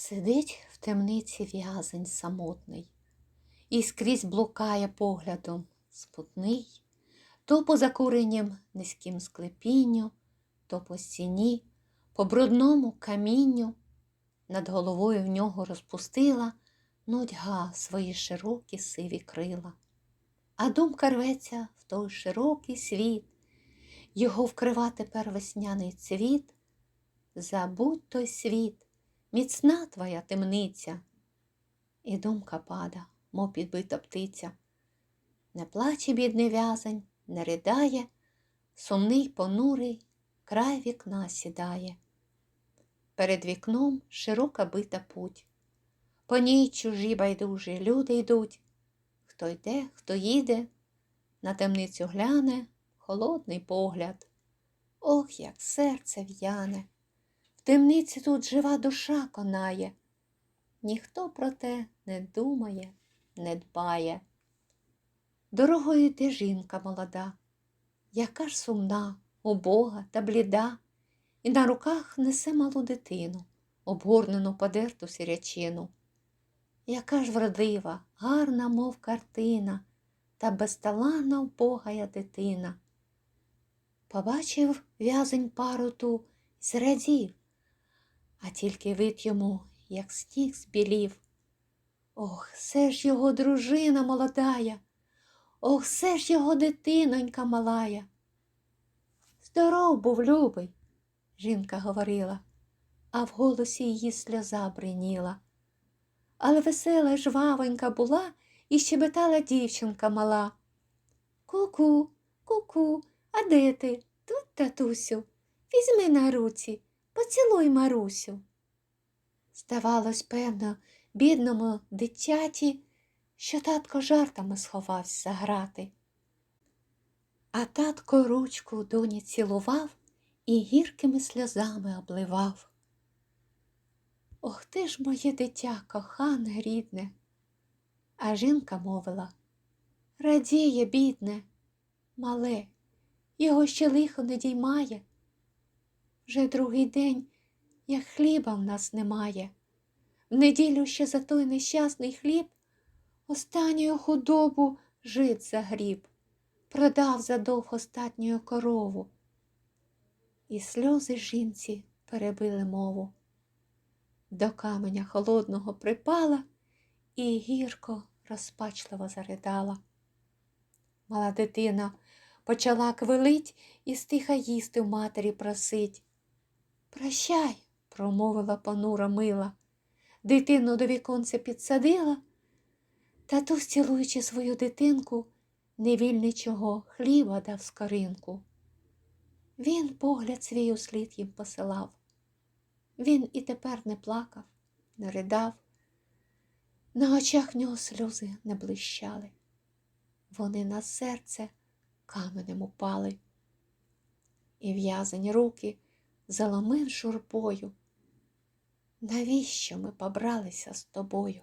Сидить в темниці в'язень самотний, і скрізь блукає поглядом спутний, то по закуренням низьким склепінню, то по стіні, по брудному камінню. Над головою в нього розпустила нудьга свої широкі сиві крила. А думка рветься в той широкий світ, його вкрива тепер весняний цвіт. Забудь той світ, міцна твоя темниця. І думка пада, мов підбита птиця. Не плаче бідний в'язень, не ридає, сумний понурий край вікна сідає. Перед вікном широка бита путь. По ній чужі байдужі люди йдуть. Хто йде, хто їде, на темницю гляне холодний погляд. Ох, як серце в'яне. Темниці тут жива душа конає. Ніхто про те не думає, не дбає. Дорогою йде жінка молода, яка ж сумна, убога та бліда, і на руках несе малу дитину, обгорнену подерту сірячину. Яка ж вродлива, гарна, мов картина, та безталанна вбогая дитина. Побачив в'язень пару ту зрадів, а тільки вид йому, як сніг збілів. Ох, це ж його дружина молодая, ох, це ж його дитинонька малая. Здоров був любий, жінка говорила, а в голосі її сльоза бриніла. Але весела й жвавенька була і щебетала дівчинка мала. Ку-ку, ку-ку, а де ти? Тут, татусю, візьми на руці, поцілуй Марусю. Здавалось, певно, бідному дитяті, що татко жартами сховався за грати. А татко ручку доні цілував і гіркими сльозами обливав. Ох ти ж моє дитя, кохане, рідне. А жінка мовила Радіє, бідне, мале, його ще лихо не діймає. Вже другий день, як хліба в нас немає. В неділю ще за той нещасний хліб останню худобу жит загріб, продав задовг остатню корову. І сльози жінці перебили мову. До каменя холодного припала і гірко розпачливо заридала. Мала дитина почала квилить і стиха їсти в матері просить. Прощай, промовила понура мила, дитину до віконця підсадила, татусь, цілуючи свою дитинку, невільничого хліба дав скоринку. Він погляд свій услід їм посилав. Він і тепер не плакав, не ридав. На очах нього сльози не блищали. Вони на серце каменем упали. І в'язані руки заломив журбою. Навіщо ми побралися з тобою?